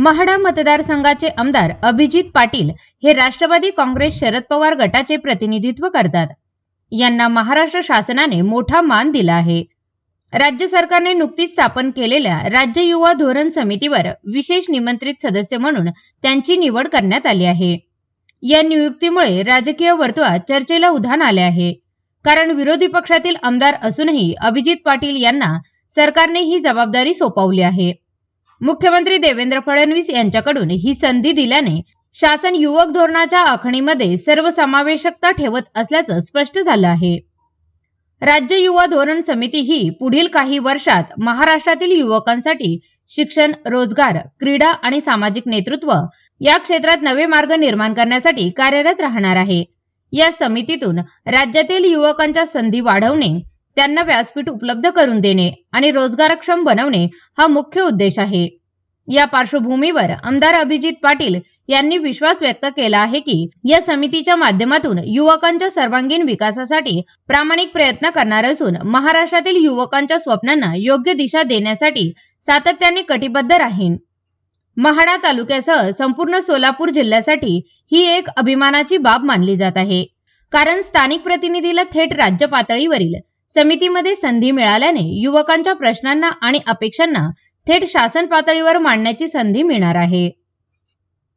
महाडा मतदारसंघाचे आमदार अभिजित पाटील हे राष्ट्रवादी काँग्रेस शरद पवार गटाचे प्रतिनिधित्व करतात. यांना महाराष्ट्र शासनाने मोठा मान दिला आहे. राज्य सरकारने नुकतीच स्थापन केलेल्या राज्य युवा धोरण समितीवर विशेष निमंत्रित सदस्य म्हणून त्यांची निवड करण्यात आली आहे. या नियुक्तीमुळे राजकीय वर्तुळात चर्चेला उधाण आले आहे. कारण विरोधी पक्षातील आमदार असूनही अभिजित पाटील यांना सरकारने ही जबाबदारी सोपवली आहे. मुख्यमंत्री देवेंद्र फडणवीस यांच्याकडून ही संधी दिल्याने शासन युवक धोरणाच्या आखणीमध्ये सर्वसमावेशकता ठेवत असल्याचं स्पष्ट झालं आहे. राज्य युवा धोरण समिती ही पुढील काही वर्षात महाराष्ट्रातील युवकांसाठी शिक्षण रोजगार क्रीडा आणि सामाजिक नेतृत्व या क्षेत्रात नवे मार्ग निर्माण करण्यासाठी कार्यरत राहणार आहे. या समितीतून राज्यातील युवकांच्या संधी वाढवणे त्यांना व्यासपीठ उपलब्ध करून देणे आणि रोजगारक्षम बनवणे हा मुख्य उद्देश आहे. या पार्श्वभूमीवर आमदार अभिजित पाटील यांनी विश्वास व्यक्त केला आहे की या समितीच्या माध्यमातून युवकांच्या सर्वांगीण विकासासाठी प्रामाणिक प्रयत्न करणार असून महाराष्ट्रातील युवकांच्या स्वप्नांना योग्य दिशा देण्यासाठी सातत्याने कटिबद्ध राहीन. महाडा तालुक्यासह संपूर्ण सोलापूर जिल्ह्यासाठी ही एक अभिमानाची बाब मानली जात आहे. कारण स्थानिक प्रतिनिधीला थेट राज्य पातळीवरील समितीमध्ये संधी मिळाल्याने युवकांच्या प्रश्नांना आणि अपेक्षांना थेट शासन पातळीवर मांडण्याची संधी मिळणार आहे.